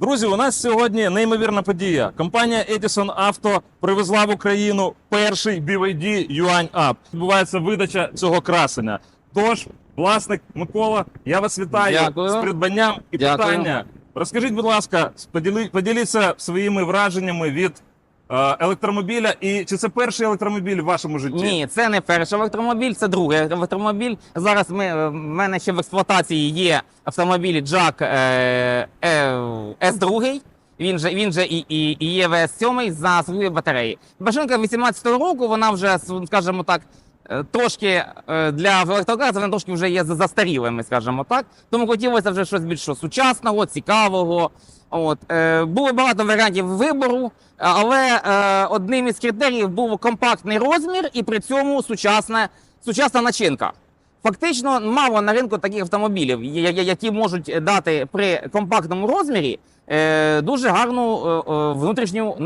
Друзі, у нас сьогодні неймовірна подія. Компанія Edison Auto привезла в Україну перший BYD Yuan Up. Відбувається видача цього красення. Тож, власник Микола, я вас вітаю Дякую. з придбанням і Дякую. питання. Розкажіть, будь ласка, поділіться своїми враженнями від електромобіля. І чи це перший електромобіль в вашому житті? Ні, це не перший електромобіль, це другий електромобіль. Зараз ми, е, в мене ще в експлуатації є автомобіль е, е, S2. Він же, він же і, і, і є ВС 7 за свої батареї. Машинка 18-го року, вона вже, скажімо так, е, трошки е, для електрокара вона трошки вже є за- застарілими, скажімо так. Тому хотілося вже щось більш сучасного, цікавого. От, е, було багато варіантів вибору, але е, одним із критеріїв був компактний розмір і при цьому сучасна, сучасна начинка. Фактично, мало на ринку таких автомобілів, які можуть дати при компактному розмірі е, дуже гарну е, е, внутрішню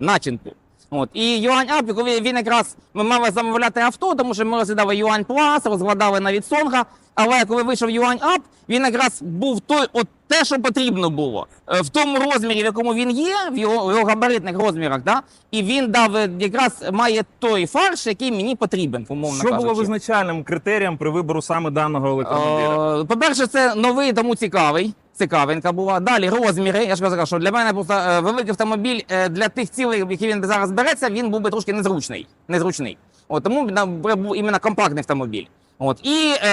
начинку. От. І Юань Ап, коли він якраз ми мали замовляти авто, тому що ми розглядали Юань Плас, розглядали навіть Сонга. Але коли вийшов Юань Ап, він якраз був той, от те, що потрібно було. Е, В тому розмірі, в якому він є, в його, в його габаритних розмірах, да? і він дав е, якраз має той фарш, який мені потрібен, умовно Що кажучи. було визначальним критерієм при вибору саме даного електромобіля? Е, По-перше, це новий, тому цікавий. Цікавинка була. Далі розміри. Я ж казав, що для мене просто е, великий автомобіль е, для тих цілей, які він зараз береться, він був би трошки незручний. незручний. От, тому був іменно компактний автомобіль. От. І, е,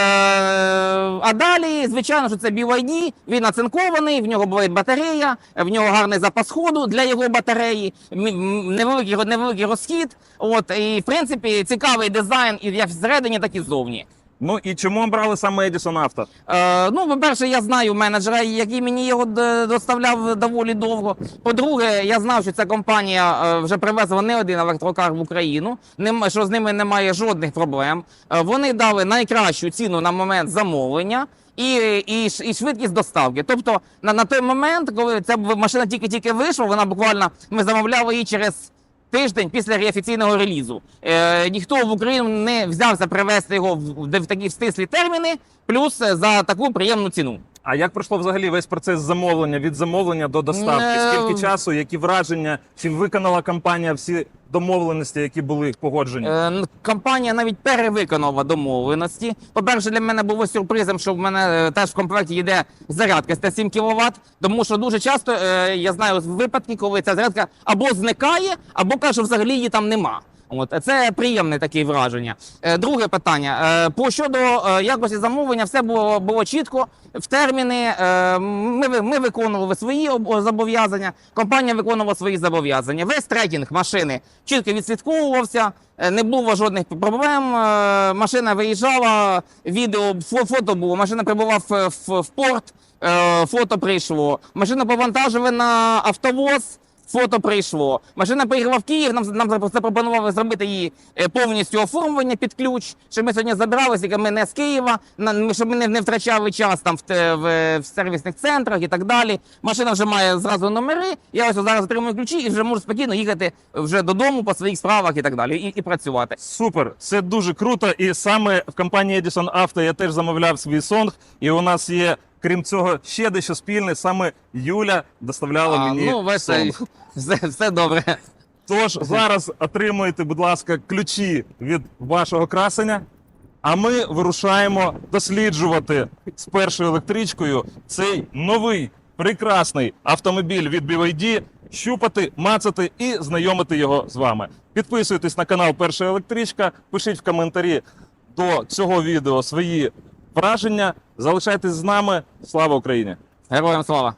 а далі, звичайно, що це BYD, він оцинкований, в нього була батарея, в нього гарний запас ходу для його батареї, невеликий, невеликий розхід. От, і, в принципі, цікавий дизайн і як всередині, так і ззовні. Ну і чому обрали саме Edison Auto? Е, ну, по-перше, я знаю менеджера, який мені його доставляв доволі довго. По-друге, я знав, що ця компанія е, вже привезла не один електрокар в Україну, що з ними немає жодних проблем. Е, вони дали найкращу ціну на момент замовлення. І, і, і швидкість доставки. Тобто на, на той момент, коли ця машина тільки-тільки вийшла, вона буквально ми замовляли її через тиждень після офіційного релізу. Е, ніхто в Україну не взявся привезти його в, в, в такі стислі терміни, плюс е, за таку приємну ціну. А як пройшло взагалі весь процес замовлення від замовлення до доставки? Е, Скільки часу, які враження? Чи виконала компанія всі домовленості, які були погоджені? Е, компанія навіть перевиконала домовленості. По-перше, для мене було сюрпризом, що в мене е, теж в комплекті йде зарядка 107 кВт, тому що дуже часто е, я знаю випадки, коли ця зарядка або зникає, або каже, взагалі її там нема. От це приємне таке враження. Е, Друге питання. Е, По щодо е, якості замовлення, все було, було чітко в терміни. Е, Ми, ми виконували свої об- зобов'язання, компанія виконувала свої зобов'язання. Весь трекінг машини чітко відслідковувався, е, не було жодних проблем. Е, Машина виїжджала, відео, фо- фото було. Машина прибула в, в, порт, е, фото прийшло. Машина повантажили на автовоз. Фото прийшло. Машина приїхала в Київ. Нам нам запропонували зробити її е, повністю оформлення під ключ. Щоб ми сьогодні забиралися, яке ми не з Києва, щоб ми не втрачали час там в, в, в сервісних центрах і так далі. Машина вже має зразу номери. Я ось зараз отримую ключі і вже можу спокійно їхати вже додому по своїх справах і так далі, і, і працювати. Супер, це дуже круто. І саме в компанії Edison Auto я теж замовляв свій сонг. І у нас є, крім цього, ще дещо спільне. Саме Юля доставляла А, мені ну, весело. Все, все добре. Тож зараз отримуйте, будь ласка, ключі від вашого красення. А ми вирушаємо досліджувати з першою електричкою цей новий прекрасний автомобіль від BYD, щупати, мацати і знайомити його з вами. Підписуйтесь на канал Перша електричка, пишіть в коментарі до цього відео свої враження. Залишайтесь з нами. Слава Україні! Героям слава!